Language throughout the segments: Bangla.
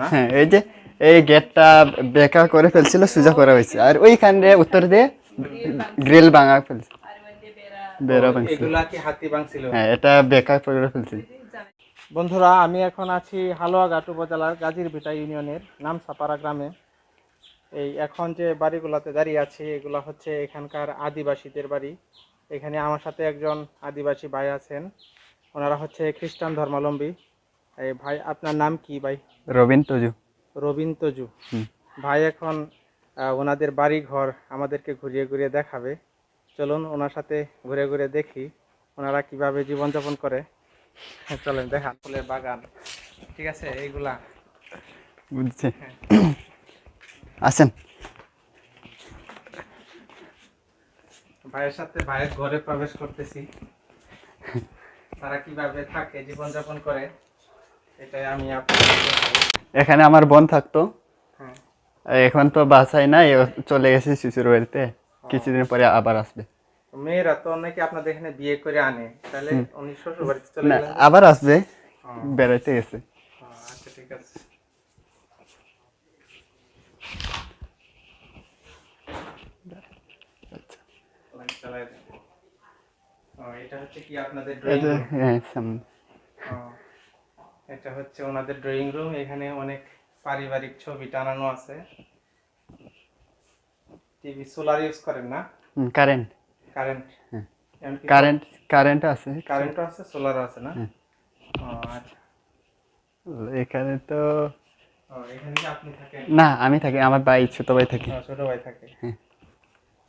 হ্যাঁ এই যে এই গেটটা বেকা করে ফেলছিল সোজা করা হয়েছে। আর ওইখানে উত্তর দিয়ে গ্রিল ভাঙা ফেলছে। বেড়া ভাঙছিল? হ্যাঁ এটা বেকা করে ফেলছে। বন্ধুরা আমি এখন আছি হালুয়াঘাট উপজেলার গাজীরভিটা ইউনিয়নের নাম নামসাপাড়া গ্রামে। এই এখন যে বাড়িগুলোতে দাঁড়িয়ে আছি এগুলো হচ্ছে এখানকার আদিবাসীদের বাড়ি। এখানে আমার সাথে একজন আদিবাসী ভাই আছেন। ওনারা হচ্ছে খ্রিস্টান ধর্মাবলম্বী। এই ভাই আপনার নাম কি ভাই? রবিন তজু। রবীন তজু। ভাই এখন ওনাদের বাড়ি ঘর আমাদেরকে ঘুরিয়ে ঘুরিয়ে দেখাবে। চলুন ওনার সাথে ঘুরে ঘুরে দেখি ওনারা কীভাবে জীবনযাপন করে। হ্যাঁ, চলেন দেখান ফুলের বাগান। ঠিক আছে এইগুলা। বুঝছে। আসেন। ভাইয়ের সাথে ভাইয়ের ঘরে প্রবেশ করতেছি। তারা কীভাবে থাকে জীবনযাপন করে। এটাই আমি এখানে আমার বোন থাকতো। হ্যাঁ। এখন তো বাসায় নাই চলে গেছে শিশুর বাড়িতে। কিছুদিন পরে আবার আসবে। মেয়েরা তো অনেকে আপনাদের এখানে বিয়ে করে আনে। তাহলে উনি শ্বশুর বাড়িতে চলে গেলেন। আবার আসবে। বেড়াইতে গেছে। আচ্ছা ঠিক আছে। এটা হচ্ছে কি আপনাদের ড্রয়িং হ্যাঁ, সামনে। এটা হচ্ছে ওনাদের ড্রয়িং রুম এখানে অনেক পারিবারিক ছবি টানানো আছে। টিভি সোলার ইউজ করেন না? কারেন্ট কারেন্ট হ্যাঁ। কারেন্ট কারেন্ট আছে। কারেন্টও আছে সোলারও আছে না? আচ্ছা। এখানে তো এখানে কি আপনি থাকেন? না আমি থাকি আমার ভাই ছোট ভাই থাকি। ছোট ভাই থাকে। হ্যাঁ।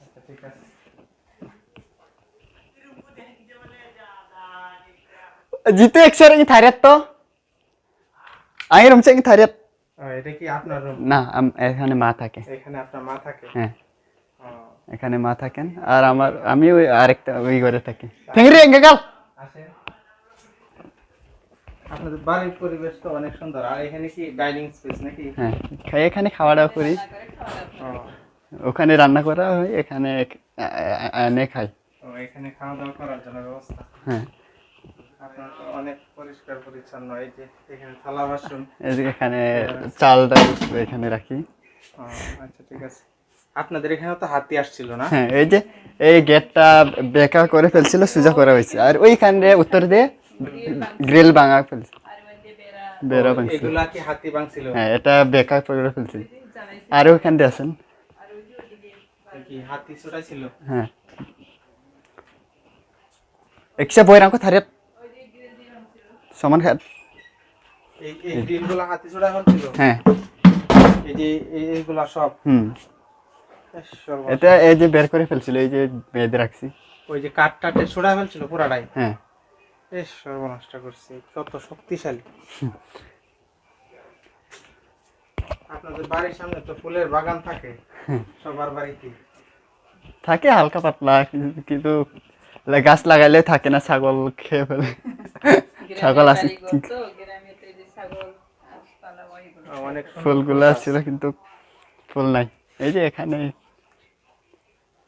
আচ্ছা ঠিক আছে। জিতু একসাথে কি থারিয়াত তো। আমি কি থারিয়াত ও, এটা কি আপনার রুম? না এখানে মা থাকে। এখানে আপনার মা থাকে? হ্যাঁ। এখানে মা থাকেন আর আমার আমি ওই আরেকটা ওই ঘরে থাকি। এঙ্গে আপনাদের বাড়ির পরিবেশ তো অনেক সুন্দর। আর এখানে কি ডাইনিং স্পেস নাকি? হ্যাঁ খাই এখানে খাওয়া দাওয়া করি ওখানে রান্না করা হয় এখানে এনে খাই। ও এখানে খাওয়া দাওয়া করার জন্য ব্যবস্থা। হ্যাঁ। আপনার অনেক পরিষ্কার পরিচ্ছন্ন এই যে এখানে থালা বাসন। এই যে এখানে চাল ডাল এখানে রাখি। আচ্ছা ঠিক আছে। আপনাদের এখানে তো হাতি আসছিল না? হ্যাঁ এই যে এই গেটটা বেকা করে ফেলছিল সোজা করা হয়েছে। আর ওইখানে উত্তর দিয়ে গ্রিল ভাঙা ফেলছে। বেড়া ভাঙছে। এগুলা কি হাতি ভাঙছিল? হ্যাঁ এটা বেকা করে ফেলছে। আর ওইখান দিয়ে আছেন কি হাতি ছোটা ছিল হ্যাঁ। একশো বইরাঙ্কো থারে সমান খাত এই এই গ্রিলগুলা হাতি ছোটা হচ্ছিল হ্যাঁ। এই যে এইগুলা সব? হুম। এটা এই যে বের করে ফেলছিল এই যে বেঁধে রাখছি। ওই যে কাঠ টাটে ছোড়া ফেলছিল পুরাটাই? হ্যাঁ। বেশ সর্বনাশটা করছে কত শক্তিশালী। আপনাদের বাড়ির সামনে তো ফুলের বাগান থাকে সবার বাড়িতে থাকে হালকা পাতলা কিন্তু কিন্তু গাছ লাগাইলে থাকে না ছাগল খেয়ে ফেলে। ছাগল আছে ফুলগুলো ছিল কিন্তু ফুল নাই। এই যে এখানে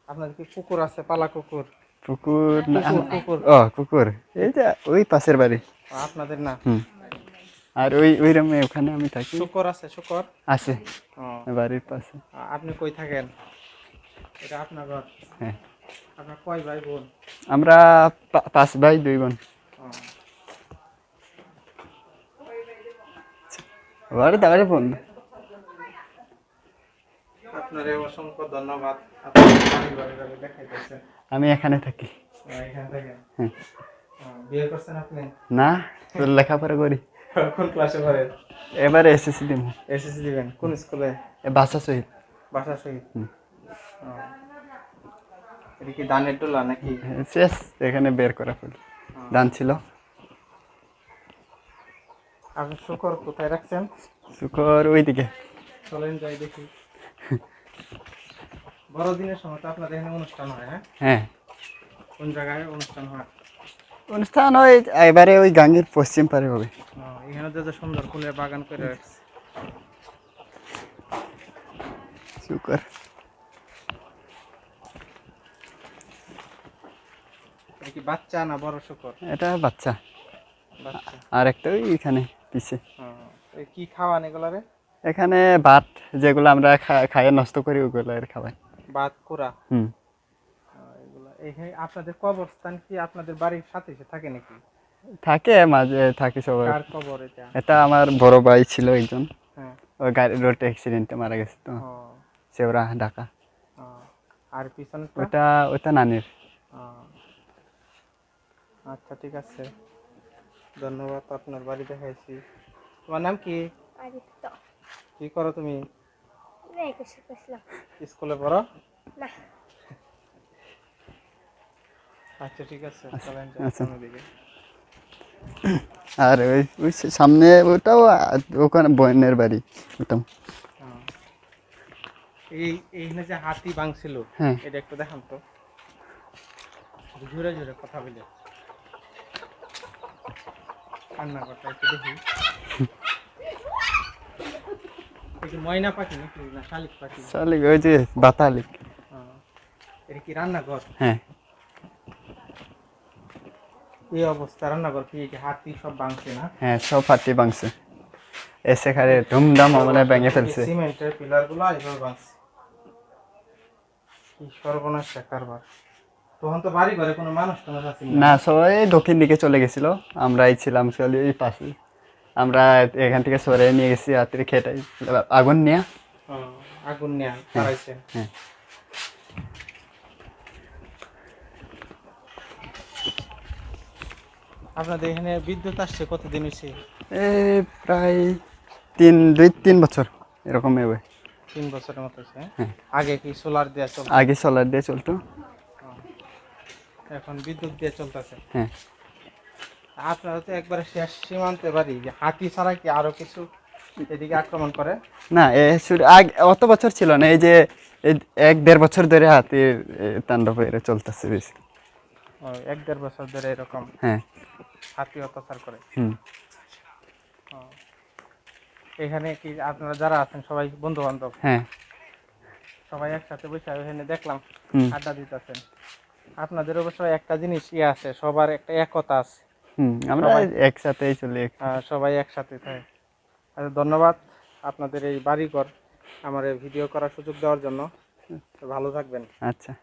আপনাদের কি কুকুর আছে পালা কুকুর পুকুর না কুকুর, কুকুর। ও কুকুর এই যে ওই পাশের বাড়ি। আপনাদের না? আর ওই ওই রুমে ওখানে আমি থাকি। শুকর আছে শুকর? আছে। বাড়ির পাশে। আপনি কই থাকেন? এটা আপনার ঘর। হ্যাঁ। আপনার কয় ভাই বোন? আমরা পাঁচ ভাই দুই বোন ও, বাড়ি দাঁড়িয়ে বোন আপনারে অসংখ্য ধন্যবাদ আপনি বাড়ি বাড়ি বাড়ি দেখাইতেছেন আমি এখানে থাকি। হ্যাঁ। না তোর লেখাপড়া করি। কোন ক্লাসে পড়েন? এবারে এসএসসি দিব। এসএসসি দিবেন? কোন স্কুলে? বাসা সহিত বাসা শহীদ। ও। এটা কি দানের টোলা নাকি? শেষ এখানে বের করা ফুল। দান ছিল। আপনি শুকর কোথায় রাখছেন? শুকর ওইদিকে। চলেন যাই দেখি। বড়দিনের সময় তো আপনাদের এখানে অনুষ্ঠান হয় হ্যাঁ? হ্যাঁ। কোন জায়গায় অনুষ্ঠান হয়? অনুষ্ঠান ওই এবারে ওই গাঙ্গের পশ্চিম পারে হবে। এখানে যে সুন্দর ফুলের বাগান করে রাখছে। শুকর। কি বাচ্চা না বড় শুকর? এটা বাচ্চা। বাচ্চা। আর একটা ওই এখানে পিছে কি খাওয়ান এগুলারে এখানে ভাত যেগুলো আমরা খাইয়ে নষ্ট করি ওগুলো আর খাওয়াই। ভাত কুড়া? হুম। আপনাদের কবরস্থান কি আপনাদের বাড়ির সাথে থাকে নাকি? থাকে মাঝে থাকে সবাই। কার কবর এটা? এটা আমার বড় ভাই ছিল একজন। হ্যাঁ। ওই গাড়ি রোড অ্যাক্সিডেন্টে মারা গেছে তো। সেওরা ঢাকা। আর পিছনে ওটা ওটা নানির। আচ্ছা ঠিক আছে। ধন্যবাদ আপনার বাড়ি দেখাইছি। তোমার নাম কি? কি করো তুমি? স্কুলে পড়ো? আচ্ছা ঠিক আছে চলেন যাই আচ্ছা। সামনের দিকে। আর ওই ওই সামনে ওটাও ওখানে বোনের বাড়ি ওটাও হ্যাঁ। এই এইখানে যে হাতি ভাঙছিল হ্যাঁ। এটা একটু দেখান তো। জোরে জোরে কথা বলে। কান্না করতে একটু দেখি। ময়না পাখি নাকি? না শালিক পাখি। শালিক ওই যে বাতালিক। এটা কি রান্নাঘর? হ্যাঁ। এই অবস্থা রান্নাঘর কি হাতি সব ভাঙছে না? হ্যাঁ সব ফাটি ভাঙছে। এসে খালি ধুমধাম মানে ভেঙে ফেলছে। সিমেন্টের পিলারগুলো এইভাবে ভাঙছে। কি সর্বনাশ কারবার। তখন তো বাড়ি ঘরে কোনো মানুষ টানুষ আছে না। সবাই দক্ষিণ দিকে চলে গেছিল। আমরাই ছিলাম ওই পাশে। আমরা এখান থেকে সরে নিয়ে গেছি রাত্রে খেটাই আগুন নিয়ে। আগুন নেয়া তারাইছে হ্যাঁ আপনাদের এখানে বিদ্যুৎ আসছে কতদিন হয়েছে এই প্রায় তিন দুই তিন বছর এরকম হবে তিন বছরের মতো হ্যাঁ? হ্যাঁ। আগে কি সোলার দেওয়া চল আগে সোলার দিয়ে চলতো। এখন বিদ্যুৎ দিয়ে চলতেছে। হ্যাঁ। আপনারা তো একবারে শেষ সীমান্তে বাড়ি যে হাতি ছাড়া কি আরও কিছু এদিকে আক্রমণ করে? না এ আগে অত বছর ছিল না এই যে এক দেড় বছর ধরে হাতির এ, তাণ্ডব এর চলতেছে বেশি। এক দেড় বছর ধরে এরকম হ্যাঁ। হাতি অত্যাচার করে। হুম। এখানে কি আপনারা যারা আছেন সবাই বন্ধু বান্ধব হ্যাঁ। সবাই একসাথে বসে এখানে দেখলাম আড্ডা দিতেছেন। আপনাদের অবশ্য একটা জিনিস ইয়ে আছে সবার একটা একতা আছে। হুম আমরা একসাথেই চলি হ্যাঁ সবাই একসাথে থাকে। আচ্ছা, ধন্যবাদ আপনাদের এই বাড়িঘর আমার এই ভিডিও করার সুযোগ দেওয়ার জন্য। ভালো থাকবেন। আচ্ছা।